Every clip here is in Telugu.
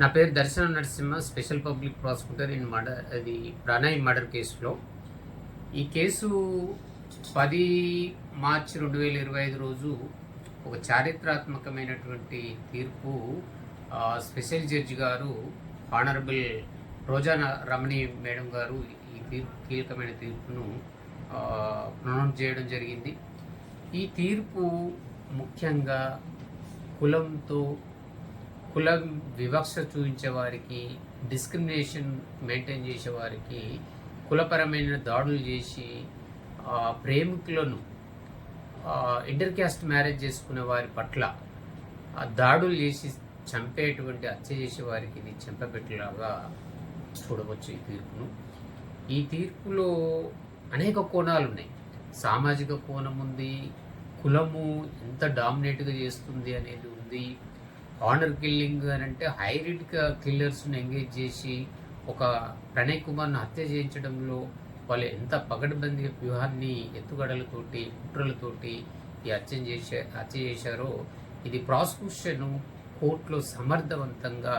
నా పేరు Darshana Narasimha special public prosecutor in murder అది ప్రణయ్ మర్డర్ కేసులో. ఈ కేసు పది మార్చి రెండు వేల ఇరవై ఐదు రోజు ఒక చారిత్రాత్మకమైనటువంటి తీర్పు స్పెషల్ జడ్జి గారు ఆనరబుల్ రోజా రమణి మేడం గారు ఈ తీర్పు కీలకమైన తీర్పును ప్రొనౌన్స్ చేయడం జరిగింది. ఈ తీర్పు ముఖ్యంగా కులంతో కులం వివక్ష చూపించే వారికి డిస్క్రిమినేషన్ మెయింటైన్ చేసే వారికి కులపరమైన దాడులు చేసి ప్రేమికులను ఇంటర్ క్యాస్ట్ మ్యారేజ్ చేసుకునే వారి పట్ల దాడులు చేసి చంపేటువంటి హత్య చేసే వారికి ఇది చంపబెట్టేలాగా చూడవచ్చు ఈ తీర్పును. ఈ తీర్పులో అనేక కోణాలు ఉన్నాయి. సామాజిక కోణం ఉంది కులము ఎంత డామినేట్గా చేస్తుంది అనేది ఉంది. ఆనర్ కిల్లింగ్ అని అంటే హై రిడ్ కిల్లర్స్ని ఎంగేజ్ చేసి ఒక ప్రణయ్ కుమార్ను హత్య చేయించడంలో వాళ్ళు ఎంత పగడ్బందీ వ్యూహాన్ని ఎత్తుగడలతోటి కుట్రలతోటి ఈ హత్య చేసే హత్య చేశారో ఇది ప్రాసిక్యూషన్ కోర్టులో సమర్థవంతంగా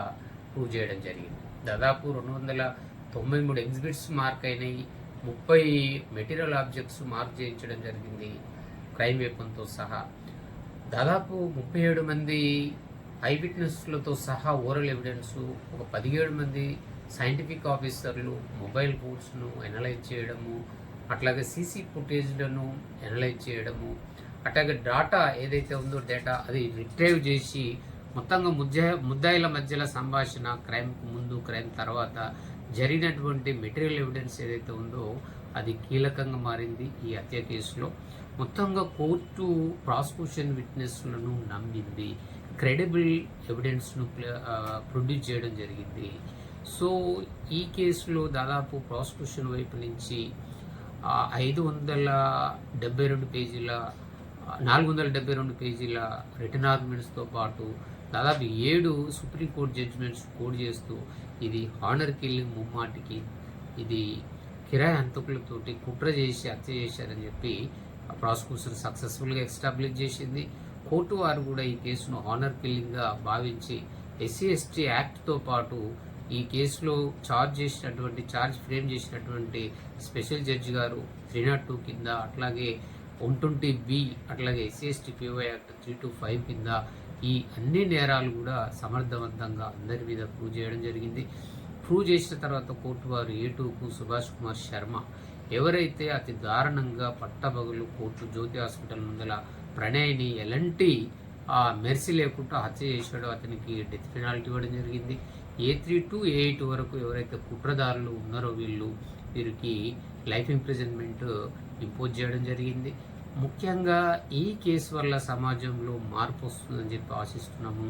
ప్రూవ్ చేయడం జరిగింది. దాదాపు రెండు వందల తొంభై మూడు ఎగ్జిబిట్స్ మార్క్ అయినాయి. ముప్పై మెటీరియల్ ఆబ్జెక్ట్స్ మార్క్ చేయించడం జరిగింది. క్రైమ్ వేపంతో సహా దాదాపు ముప్పై ఏడు మంది ఐ విట్నెస్లతో సహా ఓరల్ ఎవిడెన్స్ ఒక పదిహేడు మంది సైంటిఫిక్ ఆఫీసర్లు మొబైల్ ఫోన్స్ను ఎనలైజ్ చేయడము అట్లాగే సీసీ ఫుటేజ్లను ఎనలైజ్ చేయడము అట్లాగే డాటా ఏదైతే ఉందో డేటా అది రిట్రైవ్ చేసి మొత్తంగా ముద్ద ముద్దాయిల మధ్యలో సంభాషణ క్రైమ్కు ముందు క్రైమ్ తర్వాత జరిగినటువంటి మెటీరియల్ ఎవిడెన్స్ ఏదైతే ఉందో అది కీలకంగా మారింది ఈ హత్య కేసులో. మొత్తంగా కోర్టు ప్రాసిక్యూషన్ విట్నెస్లను నమ్మింది. క్రెడిబుల్ ఎవిడెన్స్ను ప్రొడ్యూస్ చేయడం జరిగింది. సో ఈ కేసులో దాదాపు ప్రాసిక్యూషన్ వైపు నుంచి ఐదు వందల డెబ్బై రెండు పేజీల నాలుగు వందల డెబ్బై రెండు పేజీల రిటర్న్ ఆర్గ్యుమెంట్స్తో పాటు దాదాపు ఏడు సుప్రీంకోర్టు జడ్జిమెంట్స్ కోడ్ చేస్తూ ఇది హానర్ కిల్లింగ్ ముమ్మాటికి. ఇది కిరాయి హంతకులతోటి కుట్ర చేసి హత్య చేశారని చెప్పి ప్రాసిక్యూషన్ సక్సెస్ఫుల్గా ఎస్టాబ్లిష్ చేసింది. కోర్టు వారు కూడా ఈ కేసును హానర్ కిల్లింగ్గా భావించి ఎస్సీ ఎస్టీ యాక్ట్తో పాటు ఈ కేసులో చార్జ్ చేసినటువంటి చార్జ్ ఫ్రేమ్ చేసినటువంటి స్పెషల్ జడ్జి గారు త్రీ నాట్ టూ కింద అట్లాగే వన్ ట్వంటీ బి అట్లాగే SC ST PO act three two five కింద ఈ అన్ని నేరాలు కూడా సమర్థవంతంగా అందరి మీద ప్రూవ్ చేయడం జరిగింది. ప్రూవ్ చేసిన తర్వాత కోర్టు వారు ఏటూకు సుభాష్ కుమార్ శర్మ ఎవరైతే అతి దారుణంగా పట్టబగులు కోర్టు జ్యోతి హాస్పిటల్ ముందల ప్రణయ్ని ఎలాంటి ఆ మెర్సీ లేకుండా హత్య చేశాడో అతనికి డెత్ పెనాల్టీ ఇవ్వడం జరిగింది. A three to A eight వరకు ఎవరైతే కుట్రదారులు ఉన్నారో వీళ్ళు వీరికి లైఫ్ ఇంప్రిజన్మెంట్ ఇంపోజ్ చేయడం జరిగింది. ముఖ్యంగా ఈ కేసు వల్ల సమాజంలో మార్పు వస్తుందని చెప్పి ఆశిస్తున్నాము.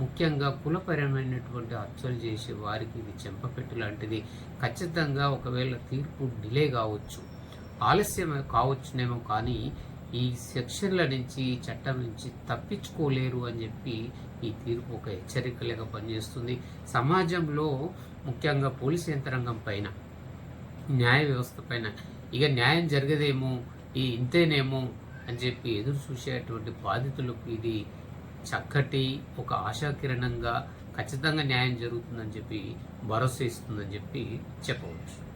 ముఖ్యంగా కులపరమైనటువంటి హత్యలు చేసే వారికి ఇది చెంపపెట్టు లాంటిది. ఖచ్చితంగా ఒకవేళ తీర్పు డిలే కావచ్చు ఆలస్యం కావచ్చునేమో కానీ ఈ సెక్షన్ల నుంచి ఈ చట్టం నుంచి తప్పించుకోలేరు అని చెప్పి ఈ తీర్పు ఒక హెచ్చరికలుగా పనిచేస్తుంది. సమాజంలో ముఖ్యంగా పోలీస్ యంత్రాంగం పైన న్యాయ వ్యవస్థ పైన ఇక న్యాయం జరగదేమో ఈ ఇంతేనేమో అని చెప్పి ఎదురు చూసేటువంటి బాధితులకు ఇది చక్కటి ఒక ఆశాకిరణంగా ఖచ్చితంగా న్యాయం జరుగుతుందని చెప్పి భరోసా ఇస్తుందని చెప్పి చెప్పవచ్చు.